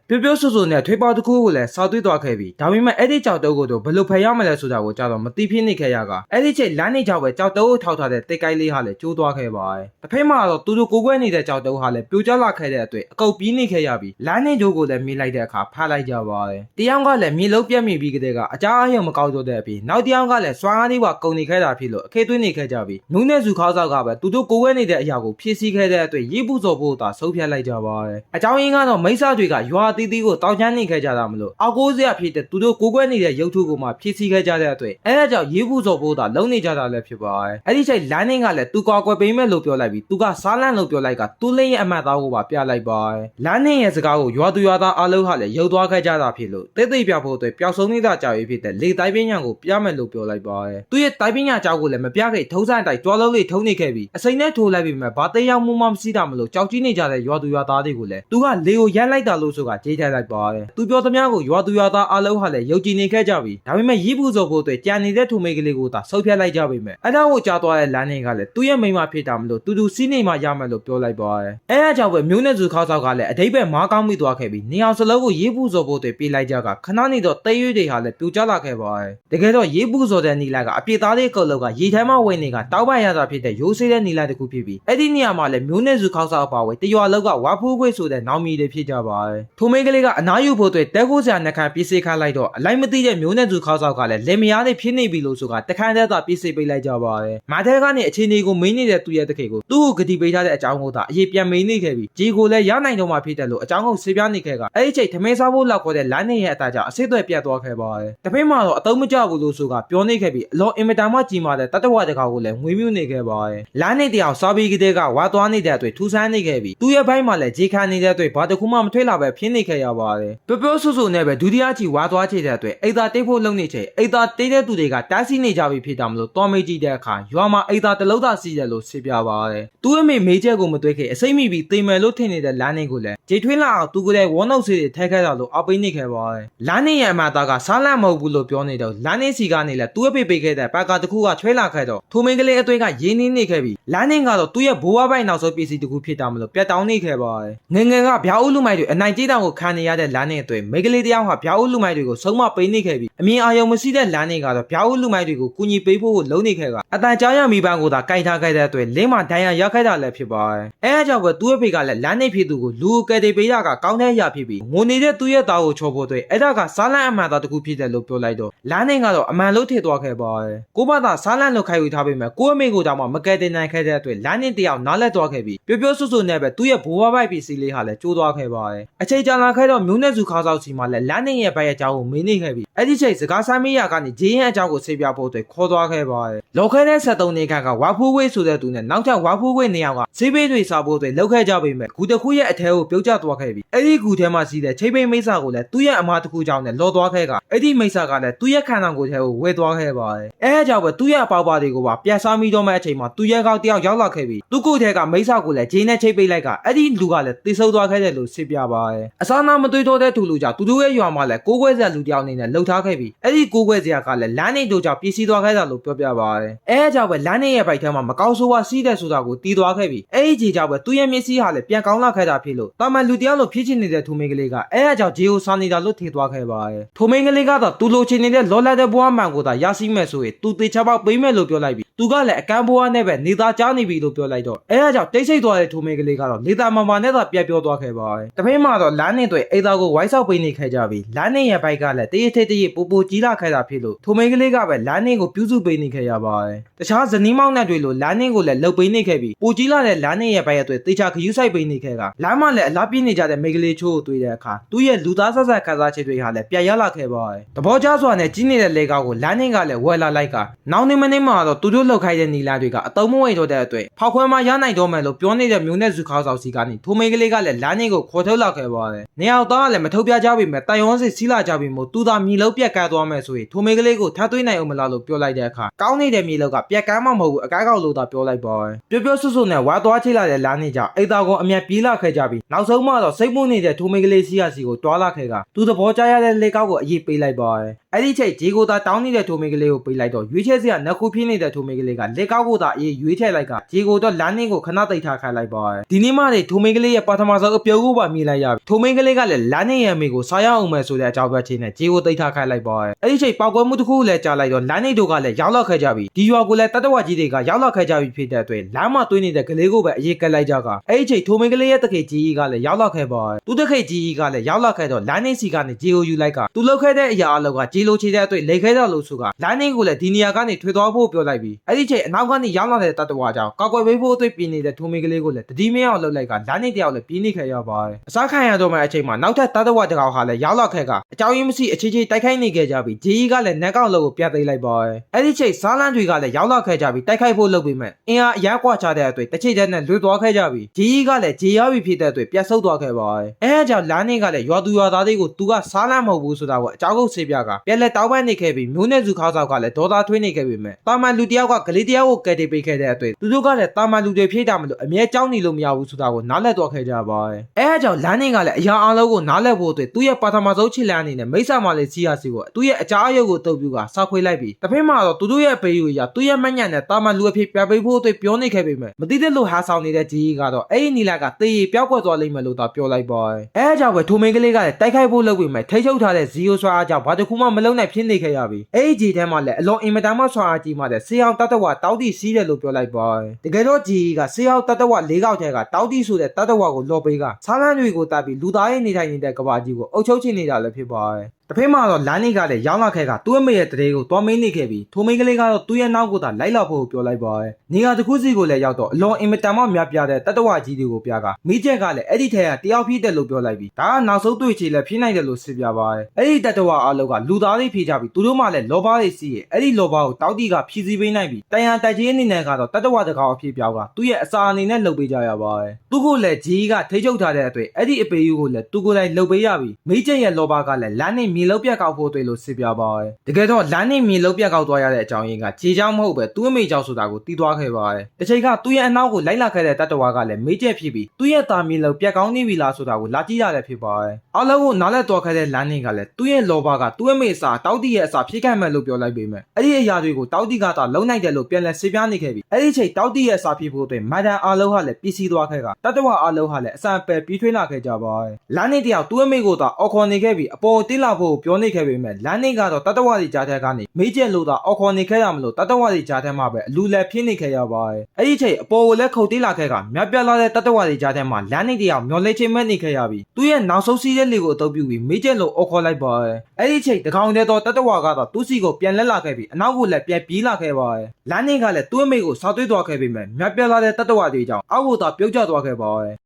ပြပြဆူဆူနဲ့ထွေးပေါတစ်ခုကိုလည်းစောက်သွေးသွားခဲ့ပြီဒါပေမဲ့အဲ့ဒီကြောက်တုပ်ကိုတော့ဘယ်လိုဖယ်ရမလဲဆိုတာကိုကြတော့မသိဖြစ်နေခဲ့ရကအဲ့ဒီချိန်လမ်းနေကြောက်ပဲကြောက်တုပ်ကိုထောက်ထားတဲ့တိတ်ကိုင်းလေးဟာလည်းကျိုးသွားခဲ့ပါတယ်တစ်ဖက်မှာတော့သူတို့ကိုကွဲနေတဲ့ကြောက်တုပ်ဟာလည်းပြိုကျလာခဲ့တဲ့အတွက်အကုတ်ပြီးနေခဲ့ရပြီလမ်းနေကြိုးကိုလည်းမြင်လိုက်တဲ့အခါဖားလိုက်ကြပါတယ်တယောက်ကလည်းမြေလုံးပြက်မိပြီးကတည်းကအကြအယုံမကောက်တော့တဲ့အပြင်နောက်တယောက်ကလည်းစွာအားလေးပါကုန်နေခဲ့တာဖြစ်လို့အခေသွင်းနေခဲ့ကြပြီနူးနဲ့စုခေါင်းဆောက်ကပဲသူတို့ကိုကွဲနေတဲ့အရာကိုဖြည့်ဆည်းခဲ့တဲ့အတွက်ရေးပူစော်ဖို့သာဆုံးဖြတ်လိုက်ကြပါတယ်အကြောင်းရင်းကတော့မိစ္ဆာတွေကရွာတီးတီးကိုတောင်းချမ်းနေခဲ့ကြတာမလို့အောက်ကိုးစရာဖြစ်တဲ့သူတို့ကိုကွဲနေတဲ့ရုပ်ထုကိုမှဖြည့်ဆည်းခဲ့ကြတဲ့အတွက်အဲဒါကြောင့်ရေးပူစော်ဖို့သာလုံနေကြတာလည်းဖြစ်ပါတယ်အဲ့ဒီချိန်လမ်းနေကလည်းသူကွာကွယ်ပေးမယ်လို့ပြောလိုက်ပြီးသူကစားလန့်လို့ပြောလိုက်ကသူ့လေးရဲ့အမှတ်သားကိုပါပြလိုက်ပါတယ်လမ်းနေရဲ့စကားကိုရွာသူရွာသားအားလုံးဟာလည်းရုပ်သွားခဲ့ကြတာဖြစ်လို့တိတ်တိတ်ပြဖို့အတွက်ပျောက်ဆုံးနေတာကြောက်ရဖြစ်တဲ့လေတိုင်းပညာကိုပြမယ်လို့ပြောလိုက်ပါတယ်သူရဲ့တိုင်းပညာကြောက်ကိုလည်းမပြခဲ့ထုံးစံတိုင်းတွားလုံးလေးထုံးနေခဲ့ပြီးအစိမ့်နဲ့ထိုးလိုက်ပြီးမှဘာတေးရောက်မှုမှမရှိတာမလို့ကြောက်ကြီးနေကြတဲ့ရွာသူရွာသားတွေကိုလည်းသူကလေကိုရမ်းလိုက်တာလို့ဆိုကကြေးချလိုက်ပါတယ်သူပြောသမျှကိုရွာသူရွာသားအားလုံးဟာလည်းယုံကြည်နေခဲ့ကြပြီးဒါပေမဲ့ရေးပူစော်ဖို့အတွက်ကြံနေတဲ့ထုံမိတ်ကလေးကိုသာဆုတ်ဖြတ်လိုက်ကြပြီမဲ့အဲ့ဒါကိုကြားသွားတဲ့လမ်းနေကလည်းသူ့ရဲ့မိန်းမဖြစ်တာမလို့တူတူစီးနေမှရမယ်လို့ပြောလိုက်ပါတယ်အဲအကြောင့်ပဲမျိုးနဲ့စုခေါက်ဆောက်ကလည်းအတိတ်ပဲမားကောင်းမိသွားခဲ့ပြီးနေအောင်စလုံးကိုရေးပူစော်ဖို့အတွက်ပြေးလိုက်ကြကခဏနေတော့တဲရွေးတွေဟာလည်းပြူကျလာခဲ့ပါတယ်တကယ်တော့ရေးပူစော်တဲ့နီလာကအပြစ်သားလေးကုတ်လောက်ကရေထဲမှာဝင်နေကတောက်ပရတာဖြစ်တဲ့ရိုးဆေးတဲ့နီလာတစ်ခုဖြစ်ပြီးအဲ့ဒီနေရာမှာလည်းမျိုးနဲ့စုခေါက်ဆောက်ပါဝဲတရွာလောက်ကဝါဖူးခွေဆိုတဲ့နောင်မီတွေဖြစ်ကြပါတယ်ထိုမိန်းကလေးကအနားယူဖို့အတွက်တဲခိုးစရာနှခမ်းပြေးစေခတ်လိုက်တော့အလိုက်မသိတဲ့မျိုးနဲ့စုခေါက်ဆောက်ကလည်းလင်မယားလေးဖြစ်နေပြီလို့ဆိုကတခန်းတည်းသာပြေးစေပေးလိုက်ကြပါတယ်မာတဲကနေအခြေအနေကိုမင်းနေတဲ့သူရဲ့တခေကိုသူ့ကိုဂတိပေးထားတဲ့အကြောင်းကိုသာအရေးပြန်မင်းနေခဲ့ပြီးဂျီကိုလည်းရနိုင်တော့မှဖြစ်တယ်လို့အကြောင်းကိုဆေးပြနေခဲ့ကအဲ့ဒီချိန်ထမင်းစားဖို့လောက်ခေါ်တဲ့လမ်းနေရဲ့အသားကြောင့်အစိတ်သွဲပြတ်သွားခဲ့ပါတယ်တဖိမှာတော့အတုံးမကျဘူးလို့ဆိုကပြောနေခဲ့ပြီးအလောအင်မတန်မှကြီးမာတဲ့တတဝတကာကိုလည်းငွေမြူနေခဲ့ပါတယ်လမ်းနေတရားစားပြီးကတည်းကဝါသွားနေတဲ့အတွက်ထူဆန်းနေခဲ့ပြီးသူ့ရဲ့ဘိုင်းမှာလည်းဂျေခါနေတဲ့အတွက်ဘာတခုမှမထွေးလာပဲဖြစ်နေခဲ့ရပါတယ်ပျော်ပျော်ဆူဆူနဲ့ပဲဒုတိယချီဝါသွားချေတဲ့အတွက်အိတ်သာတိတ်ဖို့လုံနေချိန်အိတ်သာတိတ်တဲ့သူတွေကတားဆီးနေကြပြီဖြစ်တာမလို့တော်မေးကြည့်တဲ့အခါရွာမှာအိတ်သာတလုံးသာစီးတယ်လို့ဆေးပြပါတယ်သူ့အမေမေးချက်ကိုမတွေ့ခဲ့အစိမ့်မိပြီးတိမ်မယ်လို့ထင်နေတဲ့လမ်းနေကိုလည်းဂျေထွေးလာအောင်သူကလေးဝေါနှုတ်ဆေးတွေထဲခဲ့တာလို့အပိနေခဲ့ပါတယ်လမ်းနေရဲ့အမသားကစားလန့်မဟုတ်ဘူးလို့ပြောနေတော့လမ်းနေစီကနေလည်းသူ့အဖေပေးခဲ့တဲ့ပတ်ကာတစ်ခုကချွဲလာခဲ့တော့ထိုမင်းကလေးအသွေးကရင်းနှင်းနေခဲ့ပြီးလမ်းနေကတော့သူ့ရဲ့ဘိုးဘပိုင်နောက်ဆုံးပစ္စည်းတစ်ခုဖြစ်တာမလို့ပြတ်တောင်းနေခဲ့ပါတယ်ငယ်ငယ်ကဗျာဥလူမိုက်တွေအနိုင်ကျတောင်ကိုခံနေရတဲ့လမ်းနေအသွေးမိန်းကလေးတစ်ယောက်ဟာဗျာဥလူမိုက်တွေကိုဆုံးမပေးနေခဲ့ပြီးအမြင်အာရုံမရှိတဲ့လမ်းနေကတော့ဗျာဥလူမိုက်တွေကိုကူညီပေးဖို့ကိုလုံးနေခဲ့ကအတန်ကြားရမိပန်းကိုသာကြိုက်ထားခဲ့တဲ့အတွက်လင်းမဒဏ်ရာရောက်ခဲ့တာလည်းဖြစ်ပါတယ်အဲအကြောင့်ပဲသူ့အဖေကလည်းလမ်းနေဖြစ်သူကိုလူကိုကယ်တင်ပေးရကကောင်းတဲ့အရာဖြစ်ပြီးငိုနေတဲ့သူ့ရဲ့သားကိုချော်ဖို့အတွက်အဲ့ဒါကစားလန့်အမှန်သားတစ်ခုဖြစ်တယ်လို့ပြောလိုက်တော့လမ်းနေကတော့အမှန်လို့ထည့်သွားခဲ့ပါတယ်ကိုမသာစားလန့်လို့ခိုင်းယူထားပေမဲ့ကိုအမေကိုတောင်မှမကယ်တင်နိုင်ခဲ့တဲ့အတွက်လမ်းနေတယောက်နားလက်သွားခဲ့ပြီးပျော်ပျော်ဆွဆွနဲ့ပဲသူ့ရဲ့ဘိုးဘပိုက်ပစ္စည်းလေးဟာလည်းကျိုးသွားခဲ့ပါတယ်အချိန်ကြာလာခဲ့တော့မျိုးနဲ့စုခါဆောက်စီမှာလည်းလမ်းနေရဲ့ဘက်ရဲ့အကြောင်းကိုမင်းနေခဲ့ပြီးအဲ့ဒီချိန်စကားဆိုင်မရကနေဂျင်းရဲ့အကြောင်းကိုဆေးပြဖို့အတွက်ခေါ်သွားခဲ့ပါတယ်လော်ခဲတဲ့73နေခန့်ကဝါဖူးဝေးဆိုတဲ့သူနဲ့နောက်ထပ်ဝါဖူးဝေးနေအောင်ကဈေးပေးတွေစားဖို့အတွက်လောက်ခဲ့ကြပေမဲ့ဂူတစ်ခုရဲ့အထဲကိုပြုတ်ကျသွားခဲ့ပြီးအဲ့ဒီဂူထဲမှာစီးတဲ့ချိတ်ပိတ်မိစ္ဆာကိုလည်းသူ့ရဲ့အမားတစ်ခုကြောင့်လည်းလော်သွားခဲ့ကအဲ့ဒီမိစ္ဆာကလည်းသူ့ရဲ့ခန္ဓာကိုယ်ထဲကိုဝဲသွားခဲ့ပါတယ်အဲအကြောင့်ပဲသူ့ရဲ့အပေါက်ပါတွေကိုပါပြတ်စားမိတော့မဲ့အချိန်မှာသူ့ရဲ့ကောက်တယောက်ရောက်လာခဲ့ပြီးသူ့ကိုယ်ထဲကမိစ္ဆာကိုလည်းဂျင်းနဲ့ချိတ်ပိတ်လိုက်ကအဲ့ဒီလူကလည်းတိဆုပ်သွားခဲ့တယ်လို့စစ်ပြပါတယ်အစားနာမတွေးတော့တဲ့သူလူကြောင့်သူတို့ရဲ့ရွာမှာလည်းကိုးကွဲစရာလူတယောက်အနေနဲ့လှုပ်ထားခဲ့ပြီးအဲ့ဒီကိုးကွဲစရာကလည်းလမ်းနေတို့ကြောင့်ပြည့်စည်သွားခဲ့တာလို့ပြောပြပါတယ်အဲအကြောင့်ပဲလမ်းနေရဲ့ဘိုက်ထဲမှာမကောင်းဆိုးဝါးစီးတဲ့ဆိုတာကိုတီးသွားခဲ့ပြီးအဲ့ဒီကြီးကြောင့်ပဲသူ့ရဲ့မျက်စိဟာလည်းပြန်ကောင်းလာခဲ့တာဖြစ်လို့တာမန်လူတယောက်လိုဖြစ်ချင်နေတဲ့ထူမင်းကလေးကအဲအကြောင့်ဂျီကိုစာနေတာလို့ထင်သွားခဲ့ပါတယ်ထူမင်းကလေးကတော့သူလိုချင်နေတဲ့လောလာတဲ့ဘွားမှန်ကိုသာရရှိမဲ့ဆိုရင်သူတေချပေါက်ပေးမယ်လို့ပြောလိုက်ပြီးသူကလည်းအကန်းဘွားနဲ့ပဲနေသားကြားနေပြီလို့ပြောလိုက်တော့အဲအကြောင့်တိတ်ဆိတ်သွားတဲ့ထူမင်းကလေးကတော့နေသားမမာနဲ့သာပြတ်ပြောသွားခဲ့ပါတယ်တပင်းမှာတော့လမ်းနေတွေအိသားကိုဝိုင်းဆောက်ပေးနေခဲ့ကြပြီးလမ်းနေရဲ့ဘိုက်ကလည်းတရထက်တရပူပူကြီးလာခဲ့တာဖြစ်လို့ထူမင်းကလေးကပဲလမ်းနေကိုပြုစုပေးနေခဲ့ရပါတယ်တခြားဇနီးမောင်နှံတွေလိုလမ်းနေကိုလည်းလှုပ်ပေးနေခဲ့ပြီးပူကြီးလာတဲ့လမ်းနေရဲ့ဘိုက်အတွက်တေချာခယူးဆိုင်ပေးနေခဲ့ကလမ်းမှာလည်းအလားပြင်းနေကြတဲ့မိန်းကလေးချိုးကိုတွေ့တဲ့အခါသူ့ရဲ့လူသားဆက်ဆက်ခန်းစားချက်တွေဟာလည်းပြတ်ရလာခဲ့ပါတယ်တဘောကျစွာနဲ့ကြီးနေတဲ့လေကောက်ကိုလမ်းနေကလည်းဝယ်လာလိုက်ကနောင်နေမနေမှာတော့သူတို့လှုပ်ခိုင်းတဲ့နီလာတွေကအတုံးမဝိတ်တော့တဲ့အတွက်ဖောက်ခွဲမှရနိုင်တော့မယ်လို့ပြောနေတဲ့မျိုးနဲ့စုခါဆောင်စီကနေထိုမိန်းကလေးကလည်းလမ်းနေကိုခေါ်ထုတ်လာခဲ့ပါတယ်နေအောင်သားကလည်းမထုတ်ပြကြပြီမဲ့တိုင်ဝမ်စစ်စီးလာကြပြီမို့သူသာမြေလုံးပြက်ကတ်သွားမယ်ဆိုရင်ထိုမိန်းကလေးကိုထပ်သွင်းနိုင်အောင်မလားလို့ပြောလိုက်တဲ့အခါကောင်းနေတဲ့မြေလုံးကပြက်ကမ်းမှမဟုတ်ဘူးအကားကောက်လို့သာပြောလိုက်ပါတယ်ပြောပြောဆွဆွနဲ့ဝါသွားချိလာတဲ့လမ်းနေကြောင့်အိမ်သားကအမျက်ပြေးလာခဲ့ကြပြီးနောက်ဆုံးမှတော့စိတ်မွနေတဲ့ထိုမိန်းကလေးစီယာစီကိုတွာလာခဲ့ကသူသဘောကျရတဲ့လေကောက်ကိုအရေးပေးလိုက်ပါတယ် အဲ့ဒီချိန်ဂျေကိုသာတောင်းနေတဲ့ထိုမိန်းကလေးကိုပေးလိုက်တော့ရွေးချယ်စရာနှစ်ခုဖြစ်နေတဲ့ထိုမိန်းကလေးကလေကောက်ကိုသာအေးရွေးချယ်လိုက်ကဂျေကိုတော့လမ်းနေကိုခဏတိတ်ထားခိုင်းလိုက်ပါတယ်ဒီနေ့မှလေထိုမိန်းကလေးရဲ့ပထမဆုံးအပြုံးကိုပါမြင်လိုက်ရပြီထိုမိန်းကလေးကလည်းလမ်းနေရဲ့အမေကိုစားရအောင်မယ်ဆိုတဲ့အကြောင်းပြချင်းနဲ့ဂျေကိုတိတ်ထားခိုင်းလိုက်ပါတယ်အဲ့ဒီချိန်ပောက်ကွဲမှုတစ်ခုကိုလည်းကြားလိုက်တော့လမ်းနေတို့ကလည်းရောက်လောက်ခဲ့ကြပြီဒီရွာကိုလည်းတတဝကြီးတွေကရောက်လောက်ခဲ့ကြပြီဖြစ်တဲ့အတွက်လမ်းမှာတွင်းနေတဲ့ကလေးကိုပဲအရေးကက်လိုက်ကြကအဲ့ဒီချိန်ထိုမိန်းကလေးရဲ့တခေကြီးကလည်းရောက်လောက်ခဲ့ပါတယ်သူတခေကြီးကလည်းရောက်လောက်ခဲ့တော့လမ်းနေစီကနေဂျေကိုယူလိုက်ကသူလောက်ခဲ့တဲ့အရာအလောက်ကဂျေလိုချေတဲ့အတွက်လိတ်ခဲတော့လို့ဆိုကလမ်းနေကိုလည်းဒီနေရာကနေထွေသွားဖို့ပြောလိုက်ပြီးအဲ့ဒီချိန်အနောက်ကနေရောက်လာတဲ့တတဝကြောင့်ကောက်ကွယ်ပေးဖို့အတွက်ပြင်နေတဲ့ထိုမိန်းကလေးကိုလည်းတတိမင်းအောင်လှုပ်လိုက်ကလမ်းနေတယောက်လည်းပြင်းနေခဲ့ရပါတယ်အစားခံရတော့မှအချိန်မှာနောက်ထပ်တတဝတကောင်ဟာလည်းရောက်လောက်ခဲ့ကအကြောင်းရင်းမရှိအခြေချေတိုက်ခိုက်နေခဲ့ကြပြီးဂျေကလည်းနက်ကောက်လို့ကိုပြတ်သိမ်းလိုက်ပါတယ်အဲ့ဒီချိန်စားလန်းတွေကလည်းရောက်လောက်ခဲ့ကြပြီးတိုက်ခိုက်ဖို့လုပ်ပြီးမှအင်အားအရကွာချတဲ့အတွက်တစ်ချိန်တည်းနဲ့လွတ်သွားခဲ့ကြပြီးဂျီကလည်းဂျေရပြီဖြစ်တဲ့အတွက်ပြတ်ဆုတ်သွားခဲ့ပါတယ်အဲအကြောင့်လမ်းနေကလည်းရွာသူရွာသားတွေကိုသူကစားလန်းမဟုတ်ဘူးဆိုတာကိုအကြောင်းကုတ်ဆေးပြကပြန်လက်တောင်းပန်နေခဲ့ပြီးမျိုးနဲ့စုခေါင်းဆောင်ကလည်းဒေါသထွေးနေခဲ့ပြီမှတာမန်လူတယောက်ကကလေးတယောက်ကိုကယ်တင်ပေးခဲ့တဲ့အတွက်သူတို့ကလည်းတာမန်လူတွေဖြည့်တာမလို့အမြဲကြောက်နေလို့မရဘူးဆိုတာကိုနားလည်သွားခဲ့ကြပါတယ်အဲအကြောင့်လမ်းနေကလည်းအရာအလုံးကိုနားလည်ဖို့အတွက်သူ့ရဲ့ပထမဆုံးခြေလမ်းအနေနဲ့မိစ္ဆာမလေးစီးရစီကိုသူ့ရဲ့အကြားအယုတ်ကိုတုပ်ပြူကစောက်ခွေးလိုက်ပြီးတစ်ဖက်မှာတော့သူတို့ရဲ့အပေယူရသူ့ရဲ့မညံ့နဲ့တာမန်လူအဖြစ်ပြပေးဖို့အတွက်ပြောနေခဲ့ပေမဲ့မသိတဲ့လို့ဟာဆောင်နေတဲ့ဂျီကတော့အဲ့ဒီနီလာကတေးရီပျောက်ကွက်သွားလိမ့်မယ်လို့သာပြောလိုက်ပါတယ်အဲအကြောင့်ပဲထိုမင်းကလေးကလည်းတိုက်ခိုက်ဖို့လုပ်ပြီးမှထိချုပ်ထားတဲ့ဇီယိုဆွာအားကြောင့်ဘာတစ်ခုမှမလုံးနိုင်ဖြစ်နေခဲ့ရပြီအဲ့ဒီဂျီထဲမှာလည်းအလွန်အင်မတန်မှဆွာအားကြီးမှတဲ့ဆေးအောင်တတ်တဝတောက်တီစီးတယ်လို့ပြောလိုက်ပါတယ်တကယ်တော့ဂျီကဆေးအောင်တတ်တဝ၄កောက်ထဲကတောက်တီဆိုတဲ့တတ်တဝကိုလော်ပေးကဆားလန်းတွေကိုတပ်ပြီးလူသားရဲ့နေထိုင်နေတဲ့ကဘာကြီးကိုအုပ်ချုပ်ချင်နေတာလည်းဖြစ်ပါတယ်တစ်ဖက်မှာတော့လမ်းနေကလည်းရောင်းလာခဲ့ကသူ့အမေရဲ့တရေကိုတွားမင်းနေခဲ့ပြီးထိုမင်းကလေးကတော့သူ့ရဲ့နောက်ကိုသာလိုက်လောက်ဖို့ပြောလိုက်ပါတယ်။နေရာတစ်ခုစီကိုလည်းရောက်တော့အလွန်အင်မတန်မှများပြားတဲ့တတဝကြီးတွေကိုပြကမိချက်ကလည်းအဲ့ဒီထဲကတယောက်ဖြစ်တယ်လို့ပြောလိုက်ပြီးဒါကနောက်ဆုံးတွေ့ချေလည်းဖြစ်နိုင်တယ်လို့ဆပြပါတယ်။အဲ့ဒီတတဝအလုပ်ကလူသားတွေဖြစ်ကြပြီးသူတို့မှလည်းလောဘတွေစီးရဲ့အဲ့ဒီလောဘကိုတောက်တီကဖြည့်ဆည်းပေးနိုင်ပြီးတန်ရန်တိုက်ကြီးအနေနဲ့ကတော့တတဝတကောင်အဖြစ်ပြောက်ကသူ့ရဲ့အစာအနေနဲ့လုပ်ပေးကြရပါတယ်။သူ့ကိုလည်းဂျီကထိချုပ်ထားတဲ့အတွက်အဲ့ဒီအပေယူကိုလည်းသူကိုယ်တိုင်လုပ်ပေးရပြီးမိချက်ရဲ့လောဘကလည်းလမ်းနဲ့မြေလောက်ပြက်ကောက်ဖို့တွေ့လို့ဆပြပါတယ်။တကယ်တော့လမ်းနဲ့မြေလောက်ပြက်ကောက်သွားရတဲ့အကြောင်းရင်းကဂျီချောင်းမဟုတ်ပဲသူ့အမေကြောင့်ဆိုတာကိုတီးသွားခဲ့ပါတယ်။တစ်ချိန်ကသူ့ရဲ့အနောက်ကိုလိုက်လာခဲ့တဲ့တတဝါကလည်းမေးချက်ဖြစ်ပြီးသူ့ရဲ့တာမြေလောက်ပြက်ကောင်းနေပြီလားဆိုတာကိုလာကြည့်ရတယ်ဖြစ်ပါတယ်။အားလုံးကိုနားလက်သွားခဲ့တဲ့လမ်းနေကလည်းသူ့ရဲ့လောဘကသူ့အမေအစာတောက်တီရဲ့အစာဖြစ်ခဲ့မယ်လို့ပြောလိုက်ပေမဲ့အဲ့ဒီအရာတွေကိုတောက်တီကသာလုံနိုင်တယ်လို့ပြန်လဲဆေးပြားနေခဲ့ပြီးအဲ့ဒီချိန်တောက်တီရဲ့အစာဖြစ်ဖို့အတွက်မဒန်အားလုံးဟာလည်းပြည့်စည်သွားခဲ့ကတတဝါအားလုံးဟာလည်းအစံပယ်ပြီးထွေးလာခဲ့ကြပါတယ်။လမ်းနေတယောက်သူ့အမေကိုသာအော်ခေါ်နေခဲ့ပြီးအပေါ်တင်းလာဖို့ပြောနေခဲ့ပေမဲ့လမ်းနေကတော့တတဝါစီကြားထဲကနေမေးချက်လို့သာအော်ခေါ်နေခဲ့ရမလို့တတဝါစီကြားထဲမှာပဲအလူလက်ဖြစ်နေခဲ့ရပါတယ်။အဲ့ဒီချိန်အပေါ်ကိုလည်းခုတ်တေးလာခဲ့ကမြတ်ပြလာတဲ့တတဝါစီကြားထဲမှာလမ်းနေတယောက်မျောလဲချင်းမဲ့နေခဲ့ရပြီးသူ့ရဲ့နောက်ဆုံးစီးတဲ့လေကိုအတုပ်ပြုပြီးမေးချက်လို့အော်ခေါ်လိုက်ပါတယ်။အဲ့ဒီချိန်တကောင်တဲ့တော့တတဝါကတော့သူ့စီကိုပြန်လက်လာခဲ့ပြီးအနောက်ကိုလည်းပြန်ပြေးလာခဲ့ပါတယ်။လမ်းနေကလည်းသူ့အမေကိုစောက်သွေးသွားခဲ့ပေမဲ့မြတ်ပြလာတဲ့တတဝါတွေကြောင့်အောက်ကိုသာပြုတ်ကျသွားခဲ့ပါတယ်။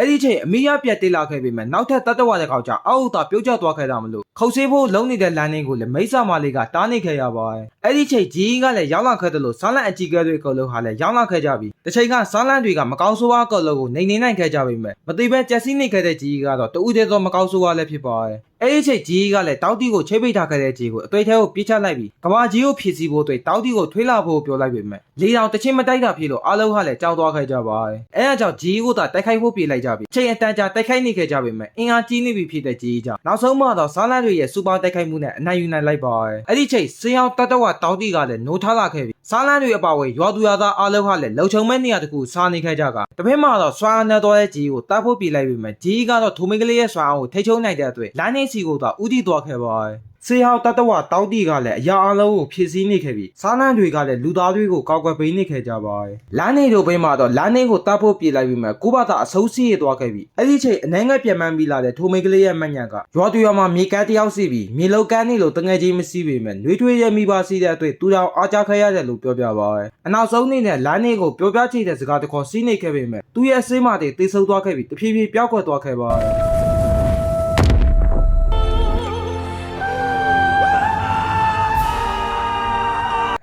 အဲ့ဒီချိန်အမိရပြတ်တေးလာခဲ့ပေမဲ့နောက်ထပ်တတ်တဝတဲ့ကောင်ကြောင့်အောက်ဥသာပြုတ်ကျသွားခဲ့တာမလို့ခုတ်ဆေးဖို့လုံနေတဲ့လမ်းလေးကိုလည်းမိတ်ဆာမလေးကတားနေခဲ့ရပါတယ်အဲ့ဒီချိန်ဂျီကလည်းရောက်လာခဲ့တယ်လို့ဆန်းလန့်အကြီးကဲတွေအကုန်လုံးဟာလည်းရောက်လာခဲ့ကြပြီတစ်ချိန်ကဆန်းလန့်တွေကမကောင်းဆိုးဝါးအကုန်လုံးကိုနေနေနိုင်ခဲ့ကြပေမဲ့မသိပဲကြက်စီးနေခဲ့တဲ့ဂျီကတော့တူဦးတဲ့သောမကောင်းဆိုးဝါးလည်းဖြစ်ပါတယ်အဲ့ဒီချိန်ဂျီကလည်းတောက်တီကိုချိတ်ပိတ်ထားခဲ့တဲ့ဂျီကိုအသွေးထဲကိုပြစ်ချလိုက်ပြီးကဘာဂျီကိုဖြည့်ဆည်းဖို့အတွက်တောက်တီကိုထွေးလာဖို့ပြောလိုက်ပေမဲ့လေတောင်တစ်ချင်းမတိုက်တာဖြစ်လို့အားလုံးဟာလည်းကြောက်သွားခဲ့ကြပါတယ်အဲအကြောင့်ဂျီကိုသာတိုက်ခိုက်ဖို့ပြေးလိုက်ကြပြီချိန်အတန်ကြာတိုက်ခိုက်နေခဲ့ကြပေမဲ့အင်အားကြီးနေပြီဖြစ်တဲ့ဂျီကြောင့်နောက်ဆုံးမှတော့ဆားလန်တွေရဲ့စူပါတိုက်ခိုက်မှုနဲ့အနိုင်ယူနိုင်လိုက်ပါတယ်အဲ့ဒီချိန်စေအောင်တတ်တော့တောက်တီကလည်းနိုးထားလာခဲ့ပြီဆားလန်တွေအပါအဝင်ရွာသူရွာသားအားလုံးဟာလည်းလုံခြုံမဲ့နေရာတစ်ခုစားနေခဲ့ကြကတပည့်မှာတော့စွာအားနဲ့တော့တဲ့ဂျီကိုတပ်ဖို့ပြေးလိုက်ပေမဲ့ဂျီကတော့ထိုမင်းကလေးရဲ့စွာအားကိုထိချုံနိုင်တဲ့အတွက်လိုင်းနေစီကိုတော့ဥတီသွားခဲ့ပါတယ်စေဟောက်တတဝတောက်တီကလည်းအရာအလုံးကိုဖြည့်ဆည်းနေခဲ့ပြီးစားနန်းတွေကလည်းလူသားတွေကိုကောက်ကွယ်ပေးနေခဲ့ကြပါတယ်။လမ်းနေတို့ဘင်းမှာတော့လမ်းနေကိုတပ်ဖို့ပြေးလိုက်ပြီးမှကိုဘသာအဆုံးစီးရသွားခဲ့ပြီးအဲ့ဒီချိန်အနှဲငယ်ပြန်မှန်းပြီးလာတဲ့ထိုမိန်းကလေးရဲ့မညံကရွာသူရွာမှာမြေကမ်းတယောက်စီပြီးမြေလောက်ကမ်းနေလို့တငယ်ချင်းမစီးပေမဲ့နှွေးထွေးရဲ့မိဘစီးတဲ့အတွက်သူတော်အားကြခဲ့ရတယ်လို့ပြောပြပါတယ်။အနောက်ဆုံးနေနဲ့လမ်းနေကိုပြောပြချင်တဲ့စကားတစ်ခေါ်စီးနေခဲ့ပေမဲ့သူ့ရဲ့အစိမ်းမတွေတိတ်ဆုပ်သွားခဲ့ပြီးတဖြည်းဖြည်းပျောက်ကွယ်သွားခဲ့ပါတယ်။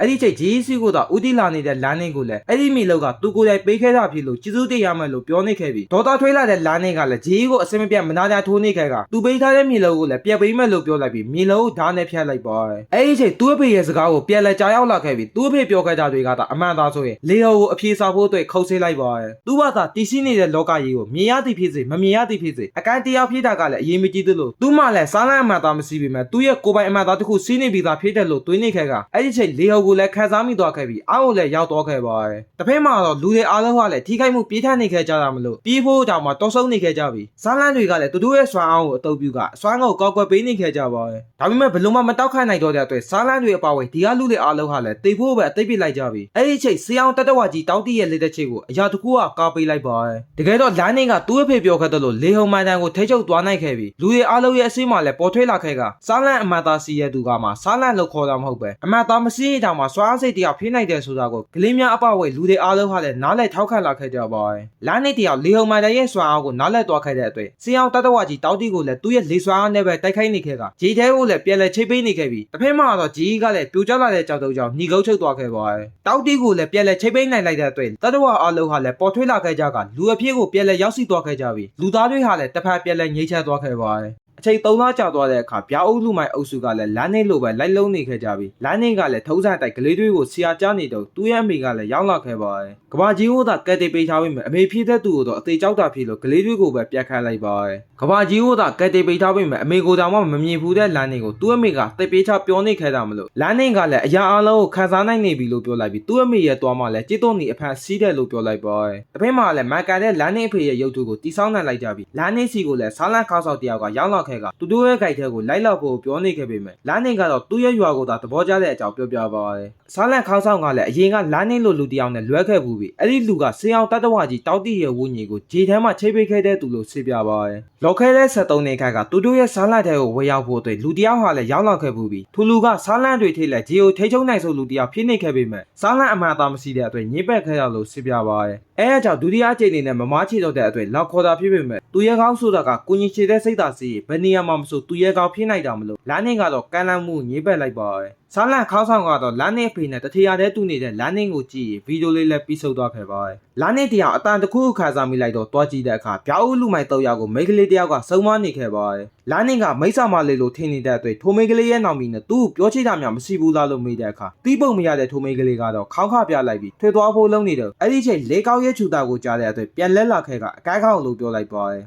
အအဲ့ဒီချိန်ဂျီစီကိုတော့ဦးတီလာနေတဲ့လမ်းနေကိုလည်းအဲ့ဒီမိလောက်ကသူကိုယ်တိုင်ပေးခဲ့တာဖြစ်လို့ကျေးဇူးတင်ရမယ်လို့ပြောနေခဲ့ပြီးဒေါ်တာထွေးလာတဲ့လမ်းနေကလည်းဂျီကိုအစင်မပြတ်မနာကြထိုးနေခဲ့ကသူပေးထားတဲ့မိလောကိုလည်းပြက်ပေးမယ်လို့ပြောလိုက်ပြီးမိလောကိုဓာတ်နဲ့ဖျက်လိုက်ပါအဲ့ဒီချိန်သူ့အဖေရဲ့စကားကိုပြန်လဲကြားရောက်လာခဲ့ပြီးသူ့အဖေပြောခဲ့ကြတွေကတော့အမှန်သားဆိုရင်လေယောကိုအပြေစာဖို့အတွက်ခုတ်ဆေးလိုက်ပါသူ့ဘာသာတည်ရှိနေတဲ့လောကကြီးကိုမြင်ရသည်ဖြစ်စေမမြင်ရသည်ဖြစ်စေအကန့်တရားဖြစ်တာကလည်းအရေးမကြီးသလိုသူ့မှလည်းစားလန်းအမှန်သားမရှိပေမဲ့သူ့ရဲ့ကိုယ်ပိုင်အမှန်သားတစ်ခုစီးနေပြီးသားဖြစ်တယ်လို့တွေးနေခဲ့ကအဲ့ဒီချိန်လေယောကိုလည်းခန်းစားမိသွားခဲ့ပြီးအားကိုလည်းရောက်သွားခဲ့ပါတယ်တစ်ဖက်မှာတော့လူတွေအားလုံးကလည်းထိခိုက်မှုပြေးထန်နေခဲ့ကြတာမလို့ပြေးဖို့တောင်မှတော်ဆုံးနေခဲ့ကြပြီးစားလန်းတွေကလည်းသူတို့ရဲ့စွမ်းအားကိုအတုပ်ပြုကအစွမ်းကိုကောက်ကွယ်ပေးနေခဲ့ကြပါတယ်ဒါပေမဲ့ဘလို့မှမတောက်ခိုင်းနိုင်တော့တဲ့အတွက်စားလန်းတွေအပါအဝင်ဒီကလူတွေအားလုံးကလည်းတိတ်ဖို့ပဲအသိပြစ်လိုက်ကြပြီးအဲ့ဒီချိန်စီအောင်တတဝကြီးတောက်တီရဲ့လက်တဲ့ချိတ်ကိုအရာတစ်ခုကကာပေးလိုက်ပါတယ်တကယ်တော့လမ်းနေကသူ့အဖေပြောခဲ့တယ်လို့လေဟုံမိုင်တန်ကိုထိချုပ်သွားနိုင်ခဲ့ပြီးလူတွေအားလုံးရဲ့အစိမ်းမှလည်းပေါ်ထွေးလာခဲ့ကစားလန်းအမတ်သားစီရဲ့သူကမှစားလန်းလို့ခေါ်တာမဟုတ်ပဲအမတ်သားမစီးရတောင်မှစွမ်းအားစိတ်တရားဖိနိုင်တယ်ဆိုတာကိုကလေးများအပဝဲလူတွေအားလုံးကလည်းနားလည်ထောက်ခံလာခဲ့ကြပါတယ်လမ်းနေတယောက်လေဟုံမိုင်တန်ရဲ့စွမ်းအားကိုနားလည်သွားခဲ့တဲ့အတွက်စီအောင်တတဝကြီးတောက်တီကိုလည်းသူ့ရဲ့လေစွမ်းအားနဲ့ပဲတိုက်ခိုက်နေခဲ့ကဂျီတဲကိုလည်းပြန်လဲချိတ်ပေးနေခဲ့ပြီးတစ်ဖက်မှာတော့ဂျီကလည်းပြိုကျလာတဲ့ကြောက်တုံးကြောင့်ညီကုန်းချုပ်သွားခဲ့ပါတယ်တောက်တီကိုလည်းပြန်လဲချိတ်ပေးနိုင်လိုက်တဲ့အတွက်တတဝအားလုံးကလည်းပေါ်ထွေးလာခဲ့ကြကလူအဖြစ်ကိုပြန်လဲရောက်စီသွားခဲ့ကြပြီးလူသားတွေဟာလည်းတစ်ဖက်ပြန်လဲငြိမ်းချမ်းသွားခဲ့ပါတယ် အချိန်၃လကြာသွားတဲ့အခါဗျာအုပ်လူမိုင်အုပ်စုကလည်းလမ်းနေလိုပဲလိုက်လုံးနေခဲ့ကြပြီးလမ်းနေကလည်းထုံးစံတိုက်ကလေးတွေကိုဆရာကြားနေတော့သူ့ရဲ့အမေကလည်းရောက်လာခဲ့ပါတယ်ကဘာကြီးဟိုသာကက်တေပေးထားပြီးမယ်အမေဖြစ်တဲ့သူကိုတော့အသေးကြောက်တာဖြစ်လို့ကလေးတွေကိုပဲပြတ်ခတ်လိုက်ပါတယ်ကဘာကြီးဟိုသာကက်တေပေးထားပြီးမယ်အမေကိုတောင်မှမမြင်ဘူးတဲ့လမ်းနေကိုသူ့အမေကတိတ်ပေးချပြောနေခဲ့တာမလို့လမ်းနေကလည်းအရာအလုံးကိုခန်းစားနိုင်နေပြီလို့ပြောလိုက်ပြီးသူ့အမေရဲ့သွားမှလည်းจิตတော်နေအဖန်စီးတယ်လို့ပြောလိုက်ပါတယ်တစ်ဖက်မှာလည်းမန်ကန်တဲ့လမ်းနေအဖေရဲ့ရုပ်ထုကိုတီဆောင်းနိုင်လိုက်ကြပြီးလမ်းနေစီကိုလည်းဆားလန့်ခါဆောက်တယောက်ကရောက်လာခဲ့ကသူတို့ရဲ့ကြိုက်ထဲကိုလိုက်လောက်ဖို့ပြောနေခဲ့ပေမဲ့လမ်းနေကတော့သူ့ရဲ့ရွာကိုသာသဘောကျတဲ့အကြောင်းပြောပြပါပါတယ်ဆားလန့်ခါဆောက်ကလည်းအရင်ကလမ်းနေလို့လူတယောက်နဲ့လွဲခဲ့ဘူးပြီအဲ့ဒီလူကစေအောင်တတဝကြီးတောက်တိရဲ့ဝူညီကိုဂျေထဲမှာချိတ်ပိတ်ခဲ့တဲ့သူလို့ဆေးပြပါတယ်လောက်ခဲတဲ့73နေခါကသူတို့ရဲ့ဆားလန့်ထဲကိုဝေရောက်ဖို့အတွက်လူတယောက်ဟာလည်းရောက်လာခဲ့ဘူးပြီထူလူကဆားလန့်တွေထိလက်ဂျေကိုထိချုံနိုင်ဆိုလူတယောက်ဖြစ်နေခဲ့ပေမဲ့ဆားလန့်အမှန်အသားမရှိတဲ့အတွက်ညစ်ပတ်ခဲ့ရလို့ဆေးပြပါတယ်အဲအကြောင့်ဒုတိယအကြိမ်အနေနဲ့မမားချေတော့တဲ့အတွက်လောက်ခေါ်တာဖြစ်ပေမဲ့သူရဲ့ကောင်းဆိုတာကကုညီချေတဲ့စိတ်သာစီဘယ်နေရာမှာမဆိုသူရဲ့ကောင်းဖြစ်နိုင်တာမလို့လမ်းနေကတော့ကမ်းလမ်းမှုညစ်ပတ်လိုက်ပါတယ်ဆားလန့်ခေါင်းဆောင်ကတော့လမ်းနေဖေနဲ့တထရာတဲ့တူနေတဲ့လမ်းနေကိုကြည့်ဗီဒီယိုလေးလည်းပြီးဆုတ်သွားခဲ့ပါတယ်လမ်းနေတယောက်အတန်တစ်ခုခါစားမိလိုက်တော့တွားကြည့်တဲ့အခါပြောက်ဦးလူမိုင်တော့ယောက်ကိုမိန်းကလေးတယောက်ကစုံမနေခဲ့ပါတယ်လမ်းနေကမိတ်ဆာမလေးလိုထင်နေတဲ့အတွက်ထိုမိန်းကလေးရဲ့နောက်မီနဲ့သူ့ကိုပြောချစ်တာများမရှိဘူးလားလို့မေးတဲ့အခါတီးပုံမရတဲ့ထိုမိန်းကလေးကတော့ခေါင်းခပြလိုက်ပြီးထွေသွားဖို့လုံးနေတော့အဲ့ဒီချိန်လေကောက်ရဲ့ချူတာကိုကြားတဲ့အတွက်ပြန်လက်လာခဲ့ကအကိုက်ခေါင်းလို့ပြောလိုက်ပါတယ်